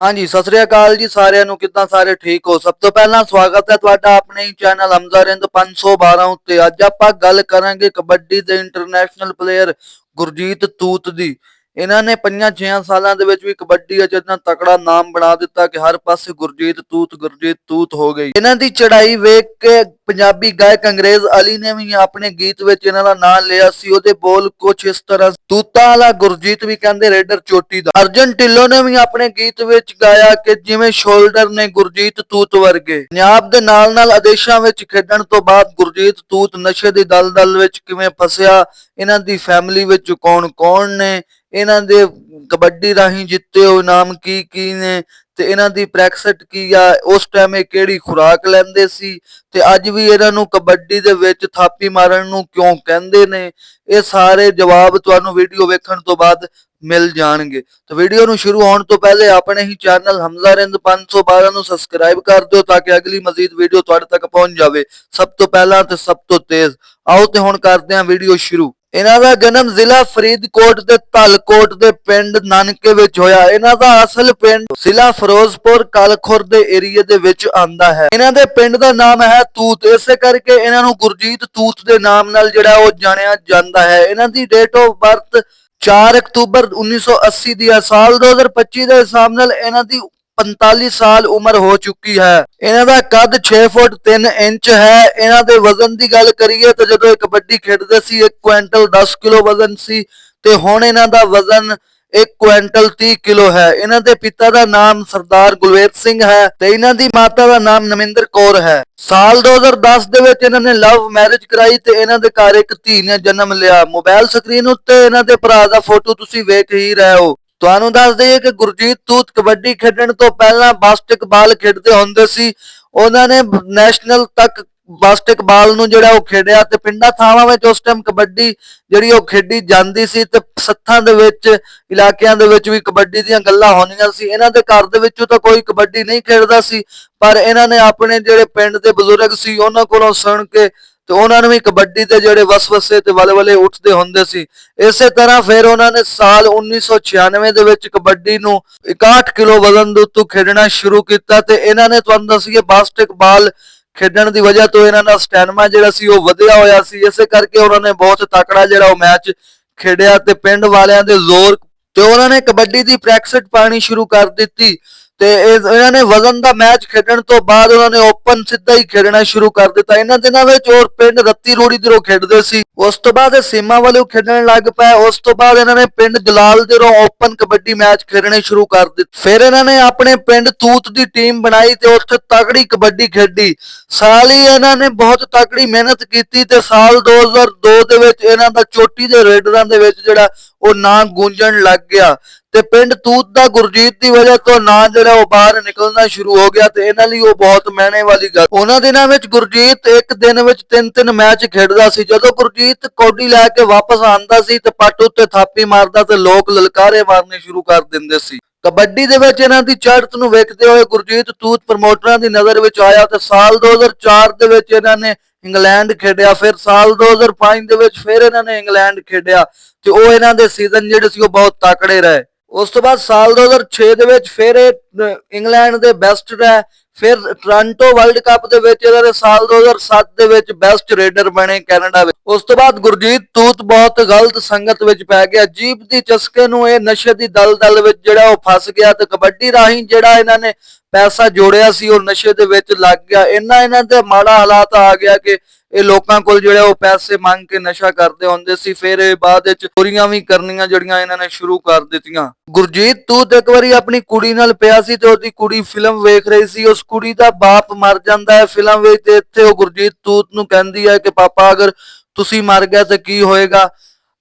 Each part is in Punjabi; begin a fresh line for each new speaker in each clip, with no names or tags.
ਹਾਂਜੀ, ਸਤਿ ਸ੍ਰੀ ਅਕਾਲ ਜੀ ਸਾਰਿਆਂ ਨੂੰ। ਕਿੱਦਾਂ ਸਾਰੇ ਠੀਕ ਹੋ? ਸਭ ਤੋਂ ਪਹਿਲਾਂ ਸਵਾਗਤ ਹੈ ਤੁਹਾਡਾ ਆਪਣੇ ਹੀ ਚੈਨਲ ਹਮਜ਼ਾਰਿੰਦ 512 ਉੱਤੇ। ਅੱਜ ਆਪਾਂ ਗੱਲ ਕਰਾਂਗੇ ਕਬੱਡੀ ਦੇ ਇੰਟਰਨੈਸ਼ਨਲ ਪਲੇਅਰ ਗੁਰਜੀਤ ਤੂਤ ਦੀ। ਇਹਨਾਂ ਨੇ ਪੰਜਾਂ ਛੇਆਂ ਸਾਲਾਂ ਦੇ ਵਿੱਚ ਵੀ ਕਬੱਡੀ ਵਿੱਚ ਇੰਨਾ ਤਕੜਾ ਨਾਮ ਬਣਾ ਦਿੱਤਾ ਕਿ ਹਰ ਪਾਸੇ ਗੁਰਜੀਤ ਤੂਤ ਗੁਰਜੀਤ ਤੂਤ ਹੋ ਗਈ। ਇਹਨਾਂ ਦੀ ਚੜ੍ਹਾਈ ਵੇਖ ਕੇ ਪੰਜਾਬੀ ਗਾਇਕ ਅੰਗਰੇਜ਼ ਅਲੀ ਨੇ ਵੀ ਆਪਣੇ ਗੀਤ ਵਿੱਚ ਇਹਨਾਂ ਦਾ ਨਾਮ ਲਿਆ ਸੀ। ਉਹਦੇ ਬੋਲ ਕੁਛ ਇਸ ਤਰ੍ਹਾਂ ਤੂਤਾਂ ਵਾਲਾ ਗੁਰਜੀਤ ਵੀ ਕਹਿੰਦੇ ਰੇਡਰ ਚੋਟੀ ਦਾ। ਅਰਜਨ ਢਿੱਲੋਂ ਨੇ ਵੀ ਆਪਣੇ ਗੀਤ ਵਿੱਚ ਗਾਇਆ ਕਿ ਜਿਵੇਂ ਸ਼ੋਲਡਰ ਨੇ ਗੁਰਜੀਤ ਤੂਤ ਵਰਗੇ। ਪੰਜਾਬ ਦੇ ਨਾਲ ਨਾਲ ਆਦੇਸ਼ਾਂ ਵਿੱਚ ਖੇਡਣ ਤੋਂ ਬਾਅਦ ਗੁਰਜੀਤ ਤੂਤ ਨਸ਼ੇ ਦੀ ਦਲਦਲ ਵਿੱਚ ਕਿਵੇਂ ਫਸਿਆ, ਇਹਨਾਂ ਦੀ ਫੈਮਿਲੀ ਵਿੱਚ ਕੌਣ ਕੌਣ ਨੇ ਇਹਨਾਂ ਦੇ ਕਬੱਡੀ ਰਾਹੀਂ ਜਿੱਤੇ ਹੋਏ ਇਨਾਮ ਕੀ ਕੀ ਨੇ ਤੇ ਇਹਨਾਂ ਦੀ ਪ੍ਰੈਕਸਟ ਕੀ ਆ, ਉਸ ਟਾਈਮ ਇਹ ਕਿਹੜੀ ਖੁਰਾਕ ਲੈਂਦੇ ਸੀ ਤੇ ਅੱਜ ਵੀ ਇਹਨਾਂ ਨੂੰ ਕਬੱਡੀ ਦੇ ਵਿੱਚ ਥਾਪੀ ਮਾਰਨ ਨੂੰ ਕਿਉਂ ਕਹਿੰਦੇ ਨੇ? ਇਹ ਸਾਰੇ ਜਵਾਬ ਤੁਹਾਨੂੰ ਵੀਡੀਓ ਵੇਖਣ ਤੋਂ ਬਾਅਦ ਮਿਲ ਜਾਣਗੇ। ਤਾਂ ਵੀਡੀਓ ਨੂੰ ਸ਼ੁਰੂ ਹੋਣ ਤੋਂ ਪਹਿਲੇ ਆਪਣੇ ਹੀ ਚੈਨਲ ਹਮਜ਼ਾ ਰਿੰਦ 512 ਨੂੰ ਸਬਸਕ੍ਰਾਈਬ ਕਰ ਦਿਓ ਤਾਂ ਕਿ ਅਗਲੀ ਮਜ਼ੀਦ ਵੀਡੀਓ ਤੁਹਾਡੇ ਤੱਕ ਪਹੁੰਚ ਜਾਵੇ। ਸਭ ਤੋਂ ਪਹਿਲਾਂ ਤੇ ਸਭ ਤੋਂ ਤੇਜ਼। ਆਓ ਤੇ ਹੁਣ ਕਰਦੇ ਹਾਂ ਵੀਡੀਓ ਸ਼ੁਰੂ। ਇਹਨਾਂ ਦਾ ਜਨਮ ਜ਼ਿਲ੍ਹਾ ਫਰੀਦਕੋਟ ਦੇ ਧਲਕੋਟ ਦੇ ਪਿੰਡ ਨਾਨਕੇ ਵਿੱਚ ਹੋਇਆ। ਇਹਨਾਂ ਦਾ ਅਸਲ ਪਿੰਡ ਜ਼ਿਲ੍ਹਾ ਫਿਰੋਜ਼ਪੁਰ, ਕਲਖੁਰ ਦੇ ਏਰੀਏ ਦੇ ਵਿੱਚ ਆਂਦਾ ਹੈ। ਇਹਨਾਂ ਦੇ ਪਿੰਡ ਦਾ ਨਾਮ ਹੈ ਤੂਤ। ਇਸੇ ਕਰਕੇ ਇਹਨਾਂ ਨੂੰ ਗੁਰਜੀਤ ਤੂਤ ਦੇ ਨਾਮ ਨਾਲ ਜਿਹੜਾ ਉਹ ਜਾਣਿਆ ਜਾਂਦਾ ਹੈ। ਇਹਨਾਂ ਦੀ ਡੇਟ ਆਫ ਬਰਥ 4 ਅਕਤੂਬਰ 1980 ਦੀ ਹੈ। ਸਾਲ 2025 ਦੇ ਹਿਸਾਬ ਨਾਲ ਇਹਨਾਂ ਦੀ 45 ਸਾਲ ਉਮਰ ਹੋ ਚੁੱਕੀ ਹੈ। ਇਹਨਾਂ ਦਾ ਕੱਦ 6 ਫੁੱਟ 3 ਇੰਚ ਹੈ। ਇਹਨਾਂ ਦੇ ਵਜ਼ਨ ਦੀ ਗੱਲ ਕਰੀਏ ਤਾਂ ਜਦੋਂ ਇਹ ਕਬੱਡੀ ਖੇਡਦੇ ਸੀ 1 ਕੁਇੰਟਲ 10 ਕਿਲੋ ਵਜ਼ਨ ਸੀ ਤੇ ਹੁਣ ਇਹਨਾਂ ਦਾ ਵਜ਼ਨ 1 ਕੁਇੰਟਲ 30 ਕਿਲੋ ਹੈ। ਇਹਨਾਂ ਦੇ ਪਿਤਾ ਦਾ ਨਾਮ ਸਰਦਾਰ ਗੁਲਵੇਤ ਸਿੰਘ ਹੈ ਤੇ ਇਹਨਾਂ ਦੀ ਮਾਤਾ ਦਾ ਨਾਮ ਨਮਿੰਦਰ ਕੌਰ ਹੈ। ਸਾਲ 2010 ਦੇ ਵਿੱਚ ਇਹਨਾਂ ਨੇ ਲਵ ਮੈਰਿਜ ਕਰਾਈ ਤੇ ਇਹਨਾਂ ਦੇ ਘਰ ਇੱਕ ਧੀ ਨੇ ਜਨਮ ਲਿਆ। ਮੋਬਾਈਲ ਸਕਰੀਨ ਉੱਤੇ ਇਹਨਾਂ ਦੇ ਭਰਾ ਦਾ ਫੋਟੋ ਤੁਸੀਂ ਵੇਖ ਹੀ ਰਹੇ ਹੋ। ਤੁਹਾਨੂੰ ਦੱਸ ਦਈਏ ਕਿ ਗੁਰਜੀਤ ਤੂਤ ਕਬੱਡੀ ਖੇਡਣ ਤੋਂ ਪਹਿਲਾਂ ਬਾਸਕਟਬਾਲ ਖੇਡਦੇ ਹੁੰਦੇ ਸੀ। ਉਹਨਾਂ ਨੇ ਨੈਸ਼ਨਲ ਤੱਕ ਬਾਸਕਟਬਾਲ ਨੂੰ ਜਿਹੜਾ ਉਹ ਖੇਡਿਆ ਤੇ ਪਿੰਡਾਂ ਥਾਵਾਂ ਵਿੱਚ ਉਸ ਟਾਈਮ ਕਬੱਡੀ ਜਿਹੜੀ ਉਹ ਖੇਡੀ ਜਾਂਦੀ ਸੀ ਤੇ ਸੱਥਾਂ ਦੇ ਵਿੱਚ, ਇਲਾਕਿਆਂ ਦੇ ਵਿੱਚ ਵੀ ਕਬੱਡੀ ਦੀਆਂ ਗੱਲਾਂ ਹੋਣੀਆਂ ਸੀ। ਇਹਨਾਂ ਦੇ ਘਰ ਦੇ ਵਿੱਚੋਂ ਤਾਂ ਕੋਈ ਕਬੱਡੀ ਨਹੀਂ ਖੇਡਦਾ ਸੀ, ਪਰ ਇਹਨਾਂ ਨੇ ਆਪਣੇ ਜਿਹੜੇ ਪਿੰਡ ਦੇ ਬਜ਼ੁਰਗ ਸੀ, ਉਹਨਾਂ ਕੋਲੋਂ ਸੁਣ ਕੇ ਤੇ ਉਹਨਾਂ ਨੂੰ ਵੀ ਕਬੱਡੀ ਦੇ ਜਿਹੜੇ ਵਸਵਸੇ ਤੇ ਵਲਵਲੇ ਉੱਠਦੇ ਹੁੰਦੇ ਸੀ। ਇਸੇ ਤਰ੍ਹਾਂ ਫਿਰ ਉਹਨਾਂ ਨੇ ਸਾਲ 1996 ਦੇ ਵਿੱਚ ਕਬੱਡੀ ਨੂੰ 61 ਕਿਲੋ ਵਜ਼ਨ ਦੇ ਉੱਤੇ ਖੇਡਣਾ ਸ਼ੁਰੂ ਕੀਤਾ ਤੇ ਇਹਨਾਂ ਨੇ ਤੁਹਾਨੂੰ ਦੱਸੀਏ ਬਾਸਕਟਬਾਲ ਖੇਡਣ ਦੀ ਵਜ੍ਹਾ ਤੋਂ ਇਹਨਾਂ ਦਾ ਸਟੈਮਿਨਾ ਜਿਹੜਾ ਸੀ ਉਹ ਵਧਿਆ ਹੋਇਆ ਸੀ। ਇਸੇ ਕਰਕੇ ਉਹਨਾਂ ਨੇ ਬਹੁਤ ਤਕੜਾ ਜਿਹੜਾ ਉਹ ਮੈਚ ਖੇਡਿਆ ਤੇ ਪਿੰਡ ਵਾਲਿਆਂ ਦੇ ਜ਼ੋਰ ਤੇ ਉਹਨਾਂ ਨੇ ਕਬੱਡੀ ਦੀ ਪ੍ਰੈਕਟਿਸ ਪਾਣੀ ਸ਼ੁਰੂ ਕਰ ਦਿੱਤੀ। ਤੇ ਇਹਨਾਂ ਨੇ ਵਜ਼ਨ ਦਾ ਮੈਚ ਖੇਡਣ ਤੋਂ ਬਾਅਦ ਉਹਨਾਂ ਨੇ ਓਪਨ ਸਿੱਧਾ ਹੀ ਖੇਡਣਾ ਸ਼ੁਰੂ ਕਰ ਦਿੱਤਾ। ਇਹਨਾਂ ਦਿਨਾਂ ਵਿੱਚ ਹੋਰ ਪਿੰਡ ਰੱਤੀ ਰੋੜੀ ਦੇ ਖੇਡਦੇ ਸੀ। ਉਸ ਤੋਂ ਬਾਅਦ ਇਹ ਸੀਮਾ ਵੱਲੋਂ ਖੇਡਣ ਲੱਗ ਪਏ ਉਸ ਤੋਂ ਬਾਅਦ ਇਹਨਾਂ ਨੇ ਪਿੰਡ ਜਲਾਲ ਦੇ ਓਪਨ ਕਬੱਡੀ ਮੈਚ ਖੇਡਣੇ ਸ਼ੁਰੂ ਕਰ ਦਿੱਤੇ। ਫਿਰ ਇਹਨਾਂ ਨੇ ਆਪਣੇ ਪਿੰਡ ਤੂਤ ਦੀ ਟੀਮ ਬਣਾਈ ਤੇ ਉੱਥੇ ਤਕੜੀ ਕਬੱਡੀ ਖੇਡੀ। ਸਾਲ ਹੀ ਇਹਨਾਂ ਨੇ ਬਹੁਤ ਤਕੜੀ ਮਿਹਨਤ ਕੀਤੀ ਤੇ ਸਾਲ 2002 ਦੇ ਵਿੱਚ ਇਹਨਾਂ ਦਾ ਚੋਟੀ ਦੇ ਰੇਡਰਾਂ ਦੇ ਵਿੱਚ ਜਿਹੜਾ ਉਹ ਨਾਂ ਗੂੰਜਣ ਲੱਗ ਗਿਆ। ਤੇ ਪਿੰਡ ਤੂਤ ਦਾ ਗੁਰਜੀਤ ਦੀ ਵਜ੍ਹਾ ਤੋਂ ਨਾਂ ਜਿਹੜਾ ਉਹ ਬਾਹਰ ਨਿਕਲਣਾ ਸ਼ੁਰੂ ਹੋ ਗਿਆ ਤੇ ਇਹਨਾਂ ਲਈ ਉਹ ਬਹੁਤ ਮਹਿਣੇ ਵਾਲੀ ਗੱਲ। ਉਹਨਾਂ ਦਿਨਾਂ ਵਿੱਚ ਗੁਰਜੀਤ ਇੱਕ ਦਿਨ ਵਿੱਚ ਤਿੰਨ ਤਿੰਨ ਮੈਚ ਖੇਡਦਾ ਸੀ। ਜਦੋਂ ਗੁਰਜੀਤ ਕੌਡੀ ਲੈ ਕੇ ਵਾਪਸ ਆਂਦਾ ਸੀ ਤੇ ਪੱਟ ਉੱਤੇ ਥਾਪੀ ਮਾਰਦਾ ਤੇ ਲੋਕ ਲਲਕਾਰੇ ਮਾਰਨੇ ਸ਼ੁਰੂ ਕਰ ਦਿੰਦੇ ਸੀ। ਕਬੱਡੀ ਦੇ ਵਿੱਚ ਇਹਨਾਂ ਦੀ ਚੜ੍ਹਤ ਨੂੰ ਵੇਖਦੇ ਹੋਏ ਗੁਰਜੀਤ ਤੂਤ ਪ੍ਰਮੋਟਰਾਂ ਦੀ ਨਜ਼ਰ ਵਿੱਚ ਆਇਆ ਤੇ ਸਾਲ 2004 ਦੇ ਵਿੱਚ ਇਹਨਾਂ ਨੇ ਇੰਗਲੈਂਡ ਖੇਡਿਆ। ਫਿਰ ਸਾਲ 2005 ਦੇ ਵਿੱਚ ਫਿਰ ਇਹਨਾਂ ਨੇ ਇੰਗਲੈਂਡ ਖੇਡਿਆ ਤੇ ਉਹ ਇਹਨਾਂ ਦੇ ਸੀਜ਼ਨ ਜਿਹੜੇ ਸੀ ਉਹ ਬਹੁਤ ਤਾਕੜੇ ਰਹੇ। ਉਸ ਤੋਂ ਬਾਅਦ ਸਾਲ 2006 ਦੇ ਵਿੱਚ ਫਿਰ ਇਹ ਇੰਗਲੈਂਡ ਦੇ ਬੈਸਟ ਰਹੇ, ਫਿਰ ਟੋਰਾਂਟੋ ਵਰਲਡ ਕੱਪ ਦੇ ਵਿੱਚ ਇਹਨਾਂ ਦੇ ਸਾਲ 2007 ਦੇ ਵਿੱਚ ਬੈਸਟ ਰੇਡਰ ਬਣੇ ਕੈਨੇਡਾ ਵਿੱਚ। ਉਸ ਤੋਂ ਬਾਅਦ ਗੁਰਜੀਤ ਤੂਤ ਬਹੁਤ ਗਲਤ ਸੰਗਤ ਵਿੱਚ ਪੈ ਗਿਆ। ਜੀਪ ਦੀ ਚਸਕੇ ਨੂੰ ਇਹ ਨਸ਼ੇ ਦੀ ਦਲਦਲ ਵਿੱਚ ਜਿਹੜਾ ਉਹ ਫਸ ਗਿਆ ਤੇ ਕਬੱਡੀ ਰਾਹੀਂ ਜਿਹੜਾ ਇਹਨਾਂ ਨੇ ਪੈਸਾ ਜੋੜਿਆ ਸੀ, ਉਹ ਨਸ਼ੇ ਦੇ ਵਿੱਚ ਲੱਗ ਗਿਆ। ਇੰਨਾ ਇਹਨਾਂ ਦੇ ਮਾੜਾ ਹਾਲਾਤ ਆ ਗਿਆ ਕਿ ਇਹ ਲੋਕਾਂ ਕੋਲ ਜਿਹੜੇ ਉਹ ਪੈਸੇ ਮੰਗ ਕੇ ਨਸ਼ਾ ਕਰਦੇ ਹੁੰਦੇ ਸੀ। ਫਿਰ ਇਹ ਬਾਅਦ ਵਿੱਚ ਚੋਰੀਆਂ ਵੀ ਕਰਨੀਆਂ ਜਿਹੜੀਆਂ ਇਹਨਾਂ ਨੇ ਸ਼ੁਰੂ ਕਰ ਦਿੱਤੀਆਂ। ਗੁਰਜੀਤ ਤੂਤ ਇੱਕ ਵਾਰੀ ਆਪਣੀ ਕੁੜੀ ਨਾਲ ਪਿਆ ਸੀ ਤੇ ਉਹਦੀ ਕੁੜੀ ਫਿਲਮ ਵੇਖ ਰਹੀ ਸੀ। ਉਸ ਕੁੜੀ ਦਾ ਬਾਪ ਮਰ ਜਾਂਦਾ ਹੈ ਫਿਲਮ ਵਿੱਚ ਤੇ ਇੱਥੇ ਉਹ ਗੁਰਜੀਤ ਤੂਤ ਨੂੰ ਕਹਿੰਦੀ ਹੈ ਕਿ, ਪਾਪਾ, ਅਗਰ ਤੁਸੀਂ ਮਰ ਗਿਆ ਤੇ ਕੀ ਹੋਏਗਾ?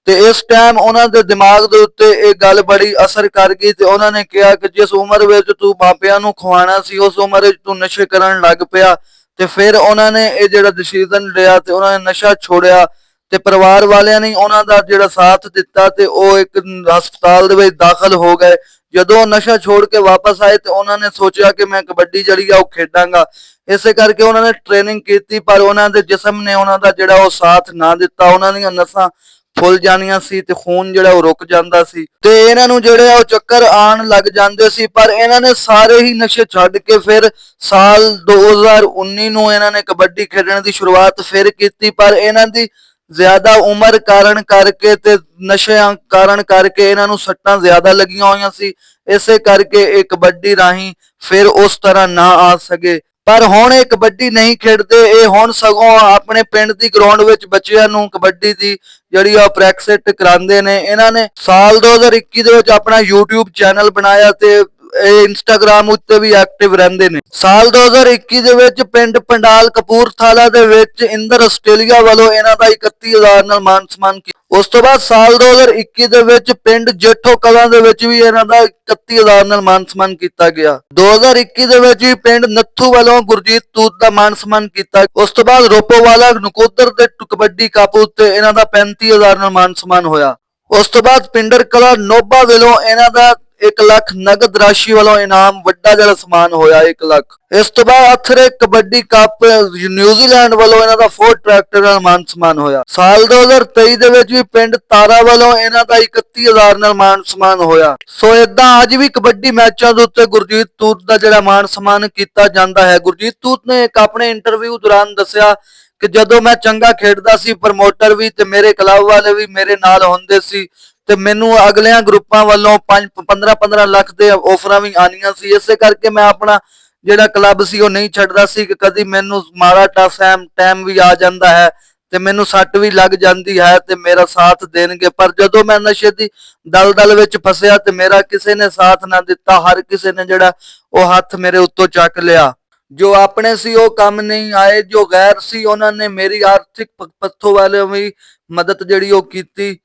ਤੇ ਇਸ ਟਾਈਮ ਉਹਨਾਂ ਦੇ ਦਿਮਾਗ ਦੇ ਉੱਤੇ ਇਹ ਗੱਲ ਬੜੀ ਅਸਰ ਕਰ ਗਈ ਤੇ ਉਹਨਾਂ ਨੇ ਕਿਹਾ ਕਿ, ਜਿਸ ਉਮਰ ਵਿੱਚ ਤੂੰ ਮਾਪਿਆਂ ਨੂੰ ਖਵਾਣਾ ਸੀ, ਉਸ ਉਮਰ ਵਿੱਚ ਤੂੰ ਨਸ਼ੇ ਕਰਨ ਲੱਗ ਪਿਆ। ਤੇ ਫਿਰ ਉਹਨਾਂ ਨੇ ਇਹ ਜਿਹੜਾ ਡਿਸੀਜਨ ਲਿਆ ਤੇ ਉਹਨਾਂ ਨੇ ਨਸ਼ਾ ਛੋੜਿਆ ਤੇ ਪਰਿਵਾਰ ਵਾਲਿਆਂ ਨੇ ਉਹਨਾਂ ਦਾ ਜਿਹੜਾ ਸਾਥ ਦਿੱਤਾ ਤੇ ਉਹ ਇੱਕ ਹਸਪਤਾਲ ਦੇ ਵਿੱਚ ਦਾਖਲ ਹੋ ਗਏ। ਜਦੋਂ ਉਹ ਨਸ਼ਾ ਛੋੜ ਕੇ ਵਾਪਸ ਆਏ ਤੇ ਉਹਨਾਂ ਨੇ ਸੋਚਿਆ ਕਿ ਮੈਂ ਕਬੱਡੀ ਜਿਹੜੀ ਆ ਉਹ ਖੇਡਾਂਗਾ। ਇਸੇ ਕਰਕੇ ਉਹਨਾਂ ਨੇ ਟ੍ਰੇਨਿੰਗ ਕੀਤੀ ਪਰ ਉਹਨਾਂ ਦੇ ਜਿਸਮ ਨੇ ਉਹਨਾਂ ਦਾ ਜਿਹੜਾ ਉਹ ਸਾਥ ਨਾ ਦਿੱਤਾ। ਉਹਨਾਂ ਦੀਆਂ ਨਸਾਂ ਫੁੱਲ ਜਾਣੀਆਂ ਸੀ ਤੇ ਖੂਨ ਜਿਹੜਾ ਉਹ ਰੁਕ ਜਾਂਦਾ ਸੀ। ਤੇ ਇਹਨਾਂ ਨੂੰ ਜਿਹੜੇ ਆ ਉਹ ਚੱਕਰ ਆਣ ਲੱਗ ਜਾਂਦੇ ਸੀ, ਪਰ ਇਹਨਾਂ ਨੇ ਸਾਰੇ ਹੀ ਨਸ਼ੇ ਛੱਡ ਕੇ ਫਿਰ ਸਾਲ 2019 ਨੂੰ ਇਹਨਾਂ ਨੇ ਕਬੱਡੀ ਖੇਡਣ ਦੀ ਸ਼ੁਰੂਆਤ ਫਿਰ ਕੀਤੀ, ਪਰ ਇਹਨਾਂ ਦੀ ਜ਼ਿਆਦਾ ਉਮਰ ਕਾਰਨ ਕਰਕੇ ਤੇ ਨਸ਼ਿਆਂ ਕਾਰਨ ਕਰਕੇ ਇਹਨਾਂ ਨੂੰ ਸੱਟਾਂ ਜ਼ਿਆਦਾ ਲੱਗੀਆਂ ਹੋਈਆਂ ਸੀ। ਇਸੇ ਕਰਕੇ ਇਹ ਕਬੱਡੀ ਰਾਹੀਂ ਫਿਰ ਉਸ ਤਰ੍ਹਾਂ ਨਾ ਆ ਸਕੇ। ਪਰ ਹੁਣ ਇਹ ਕਬੱਡੀ ਨਹੀਂ ਖੇਡਦੇ, ਇਹ ਹੁਣ ਸਗੋਂ ਆਪਣੇ ਪਿੰਡ ਦੀ ਗਰਾਊਂਡ ਵਿੱਚ ਬੱਚਿਆਂ ਨੂੰ ਕਬੱਡੀ ਦੀ ਜਿਹੜੀ ਆ ਪ੍ਰੈਕਟਿਸ ਕਰਾਉਂਦੇ ਨੇ। ਇਹਨਾਂ ਨੇ ਸਾਲ 2021 ਦੇ ਵਿੱਚ ਆਪਣਾ YouTube ਚੈਨਲ ਬਣਾਇਆ ਤੇ ਇੰਸਟਾਗ੍ਰam ਉੱਤੇ ਵੀ ਐਕਟਿਵ ਰਹਿੰਦੇ ਨੇ। ਸਾਲ 2021 ਦੇ ਵਿੱਚ ਪਿੰਡ ਪੰਡਾਲ ਕਪੂਰਥਲਾ ਦੇ ਵਿੱਚ ਇੰਦਰ ਆਸਟ੍ਰੇਲੀਆ ਵੱਲੋਂ ਇਹਨਾਂ ਦਾ 31000 ਨਾਲ ਮਾਨ ਸਨਮਾਨ ਕੀਤਾ ਉਸ ਤੋਂ ਬਾਅਦ ਸਾਲ 2021 ਦੇ ਵਿੱਚ ਪਿੰਡ ਜੇਠੋ ਕਲਾਂ ਦੇ ਵਿੱਚ ਵੀ ਇਹਨਾਂ ਦਾ 31000 ਨਾਲ ਮਾਨ ਸਨਮਾਨ ਕੀਤਾ ਗਿਆ। 2021 ਦੇ ਵਿੱਚ ਵੀ ਪਿੰਡ ਨੱਥੂ ਵੱਲੋਂ ਗੁਰਜੀਤ ਤੂਤ ਦਾ ਮਾਨ ਸਨਮਾਨ ਕੀਤਾ ਉਸ ਤੋਂ ਬਾਅਦ ਰੋਪੋਵਾਲਾ, ਨਕੋਦਰ ਦੇ ਕਬੱਡੀ ਕੱਪ ਉੱਤੇ ਇਹਨਾਂ ਦਾ 35000 ਨਾਲ ਮਾਨ ਸਨਮਾਨ ਹੋਇਆ। ਉਸ ਤੋਂ ਬਾਅਦ ਪਿੰਡਰ ਕਲਾ ਨੋਬਾ ਵੱਲੋਂ ਇਹਨਾਂ ਦਾ 1 ਲੱਖ ਨਗਦ ਰਾਸ਼ੀ ਵੱਲੋਂ ਇਨਾਮ, ਵੱਡਾ ਜਿਹੜਾ ਸਮਾਨ ਹੋਇਆ 1 ਲੱਖ। ਇਸ ਤੋਂ ਬਾਅਦ ਅਥਰੇ ਕਬੱਡੀ ਕੱਪ ਨਿਊਜ਼ੀਲੈਂਡ ਵੱਲੋਂ ਇਹਨਾਂ ਦਾ ਫੋਰ ਟਰੈਕਟਰ ਨਾਲ ਮਾਨ ਸਨਮਾਨ ਹੋਇਆ। ਸਾਲ 2023 ਦੇ ਵਿੱਚ ਵੀ ਪਿੰਡ ਤਾਰਾ ਵੱਲੋਂ ਇਹਨਾਂ ਦਾ 31000 ਨਾਲ ਮਾਨ ਸਨਮਾਨ ਹੋਇਆ। ਸੋ ਇਦਾਂ ਅੱਜ ਵੀ ਕਬੱਡੀ ਮੈਚਾਂ ਦੇ ਉੱਤੇ ਗੁਰਜੀਤ ਤੂਤ ਦਾ ਜਿਹੜਾ ਮਾਨ ਸਮਾਨ ਕੀਤਾ ਜਾਂਦਾ ਹੈ। ਗੁਰਜੀਤ ਤੂਤ ਨੇ ਇੱਕ ਆਪਣੇ ਇੰਟਰਵਿਊ ਦੌਰਾਨ ਦੱਸਿਆ ਕਿ ਜਦੋਂ ਮੈਂ ਚੰਗਾ ਖੇਡਦਾ ਸੀ ਪ੍ਰਮੋਟਰ ਵੀ ਤੇ ਮੇਰੇ ਕਲੱਬ ਵਾਲੇ ਵੀ ਮੇਰੇ ਨਾਲ ਹੁੰਦੇ ਸੀ ਤੇ ਮੈਨੂੰ ਅਗਲਿਆਂ ਗਰੁੱਪਾਂ ਵੱਲੋਂ 5 15 15 ਲੱਖ ਦੇ ਆਫਰਾਂ ਵੀ ਆਨੀਆਂ ਸੀ। ਇਸੇ ਕਰਕੇ ਮੈਂ ਆਪਣਾ ਜਿਹੜਾ ਕਲੱਬ ਸੀ, ਉਹ ਨਹੀਂ ਛੱਡਦਾ ਸੀ ਕਿ ਕਦੀ ਮੈਨੂੰ ਮਾੜਾ ਟਾਈਮ ਟਾਈਮ ਵੀ ਆ ਜਾਂਦਾ ਹੈ ਤੇ ਮੈਨੂੰ ਸੱਟ ਵੀ ਲੱਗ ਜਾਂਦੀ ਹੈ ਤੇ ਮੇਰਾ ਸਾਥ ਦੇਣਗੇ। ਪਰ ਜਦੋਂ ਮੈਂ ਨਸ਼ੇ ਦੀ ਦਲਦਲ ਵਿੱਚ ਫਸਿਆ ਤੇ ਮੇਰਾ ਕਿਸੇ ਨੇ ਸਾਥ ਨਾ ਦਿੱਤਾ, ਹਰ ਕਿਸੇ ਨੇ ਜਿਹੜਾ ਉਹ ਹੱਥ ਮੇਰੇ ਉੱਤੋਂ ਚੱਕ ਲਿਆ। ਜੋ ਆਪਣੇ ਸੀ, ਉਹ ਕੰਮ ਨਹੀਂ ਆਏ, ਜੋ ਗੈਰ ਸੀ, ਉਹਨਾਂ ਨੇ ਮੇਰੀ ਆਰਥਿਕ ਪੱਥੋ ਵਾਲੇ ਵੀ ਮਦਦ ਜਿਹੜੀ ਉਹ ਕੀਤੀ।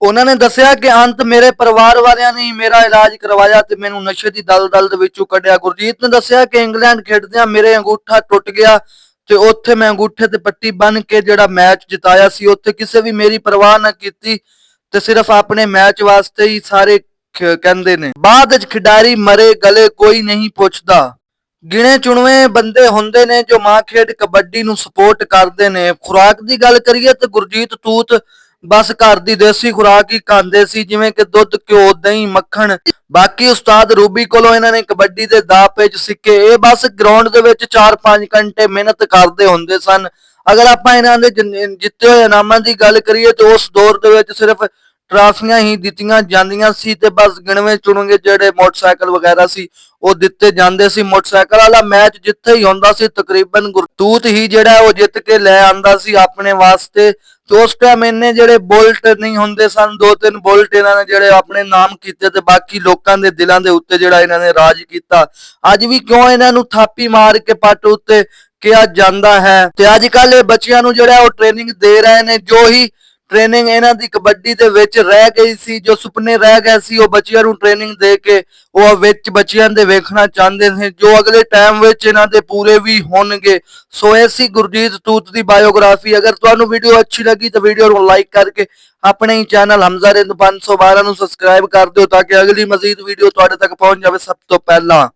ਉਹਨਾਂ ਨੇ ਦੱਸਿਆ ਕਿ ਅੰਤ ਮੇਰੇ ਪਰਿਵਾਰ ਵਾਲਿਆਂ ਨੇ ਮੇਰਾ ਇਲਾਜ ਕਰਵਾਇਆ ਤੇ ਮੈਨੂੰ ਨਸ਼ੇ ਦੀ ਦਲਦਲ ਦੇ ਵਿੱਚੋਂ ਕੱਢਿਆ। ਗੁਰਜੀਤ ਨੇ ਦੱਸਿਆ ਕਿ ਇੰਗਲੈਂਡ ਖੇਡਦਿਆਂ ਮੇਰੇ ਅੰਗੂਠਾ ਟੁੱਟ ਗਿਆ ਤੇ ਉੱਥੇ ਮੈਂ ਅੰਗੂਠੇ ਤੇ ਪੱਟੀ ਬੰਨ ਕੇ ਜਿਹੜਾ ਮੈਚ ਜਿਤਾਇਆ ਸੀ, ਉੱਥੇ ਕਿਸੇ ਵੀ ਮੇਰੀ ਪਰਵਾਹ ਨਾ ਕੀਤੀ ਤੇ ਸਿਰਫ ਆਪਣੇ ਮੈਚ ਵਾਸਤੇ ਹੀ ਸਾਰੇ ਕਹਿੰਦੇ ਨੇ। ਬਾਅਦ ਵਿੱਚ ਖਿਡਾਰੀ ਮਰੇ, ਗਲੇ ਕੋਈ ਨਹੀਂ ਪੁੱਛਦਾ। ਗਿਣੇ ਚੁਣਵੇਂ ਬੰਦੇ ਹੁੰਦੇ ਨੇ ਜੋ ਮਾਂ ਖੇਡ ਕਬੱਡੀ ਨੂੰ ਸਪੋਰਟ ਕਰਦੇ ਨੇ। ਖੁਰਾਕ ਦੀ ਗੱਲ ਕਰੀਏ ਤੇ ਗੁਰਜੀਤ ਤੂਤ ਬਸ ਘਰ ਦੀ ਦੇਸੀ ਖੁਰਾਕ ਹੀ ਖਾਂਦੇ ਸੀ, ਜਿਵੇਂ ਕਿ ਦੁੱਧ, ਘਿਓ, ਦਹੀਂ, ਮੱਖਣ। ਬਾਕੀ ਉਸਤਾਦ ਰੂਬੀ ਕੋਲੋਂ ਇਹਨਾਂ ਨੇ ਕਬੱਡੀ ਦੇ ਦਾਅ ਪੇਚ ਸਿੱਖੇ। ਇਹ ਬਸ ਗਰਾਊਂਡ ਦੇ ਵਿੱਚ 4-5 ਘੰਟੇ ਮਿਹਨਤ ਕਰਦੇ ਹੁੰਦੇ ਸਨ। ਅਗਰ ਆਪਾਂ ਇਹਨਾਂ ਦੇ ਜਿੱਤੇ ਹੋਏ ਇਨਾਮਾਂ ਦੀ ਗੱਲ ਕਰੀਏ ਤੇ ਉਸ ਦੌਰ ਦੇ ਵਿੱਚ ਸਿਰਫ ਟਰਾਫੀਆਂ ਹੀ ਦਿੱਤੀਆਂ ਜਾਂਦੀਆਂ ਸੀ ਤੇ ਬਸ ਗਿਣਵੇਂ ਚੁਣਵੇਂ ਜਿਹੜੇ ਮੋਟਰਸਾਈਕਲ ਵਗੈਰਾ ਸੀ, ਉਹ ਦਿੱਤੇ ਜਾਂਦੇ ਸੀ। ਮੋਟਰਸਾਈਕਲ ਵਾਲਾ ਮੈਚ ਜਿੱਥੇ ਹੀ ਹੁੰਦਾ ਸੀ, ਤਕਰੀਬਨ ਗੁਰਤੂਤ ਹੀ ਜਿਹੜਾ ਉਹ ਜਿੱਤ ਕੇ ਲੈ ਆਂਦਾ ਸੀ ਆਪਣੇ ਵਾਸਤੇ। ਤੇ ਉਸ ਟਾਈਮ ਇੰਨੇ ਜਿਹੜੇ ਬੁਲਟ ਨਹੀਂ ਹੁੰਦੇ ਸਨ, ਦੋ ਤਿੰਨ ਬੁਲਟ ਇਹਨਾਂ ਨੇ ਜਿਹੜੇ ਆਪਣੇ ਨਾਮ ਕੀਤੇ ਤੇ ਬਾਕੀ ਲੋਕਾਂ ਦੇ ਦਿਲਾਂ ਦੇ ਉੱਤੇ ਜਿਹੜਾ ਇਹਨਾਂ ਨੇ ਰਾਜ ਕੀਤਾ। ਅੱਜ ਵੀ ਕਿਉਂ ਇਹਨਾਂ ਨੂੰ ਥਾਪੀ ਮਾਰ ਕੇ ਪੱਟ ਉੱਤੇ ਕਿਹਾ ਜਾਂਦਾ ਹੈ? ਤੇ ਅੱਜ ਕੱਲ ਇਹ ਬੱਚਿਆਂ ਨੂੰ ਜਿਹੜਾ ਉਹ ਟ੍ਰੇਨਿੰਗ ਦੇ ਰਹੇ ਨੇ, ਜੋ ਹੀ ਟ੍ਰੇਨਿੰਗ ਇਹਨਾਂ ਦੀ ਕਬੱਡੀ ਦੇ ਵਿੱਚ ਰਹਿ ਗਈ ਸੀ, ਜੋ ਸੁਪਨੇ ਰਹਿ ਗਏ ਸੀ, ਉਹ ਬੱਚਿਆਂ ਨੂੰ ਟ੍ਰੇਨਿੰਗ ਦੇ ਕੇ ਉਹ ਵਿੱਚ ਬੱਚਿਆਂ ਦੇ ਵੇਖਣਾ ਚਾਹੁੰਦੇ ਨੇ, ਜੋ ਅਗਲੇ ਟਾਈਮ ਵਿੱਚ ਇਹਨਾਂ ਦੇ ਪੂਰੇ ਵੀ ਹੋਣਗੇ। ਸੋ ਇਹ ਸੀ ਗੁਰਜੀਤ ਤੂਤ ਦੀ ਬਾਇਓਗ੍ਰਾਫੀ ਅਗਰ ਤੁਹਾਨੂੰ ਵੀਡੀਓ ਅੱਛੀ ਲੱਗੀ ਤਾਂ ਵੀਡੀਓ ਨੂੰ ਲਾਈਕ ਕਰਕੇ ਆਪਣੇ ਹੀ ਚੈਨਲ ਹਮਜ਼ਾ ਰਿੰਦ 512 ਨੂੰ ਸਬਸਕ੍ਰਾਈਬ ਕਰ ਦਿਓ, ਤਾਂ ਕਿ ਅਗਲੀ ਮਜ਼ੀਦ ਵੀਡੀਓ ਤੁਹਾਡੇ ਤੱਕ ਪਹੁੰਚ ਜਾਵੇ ਸਭ ਤੋਂ ਪਹਿਲਾਂ।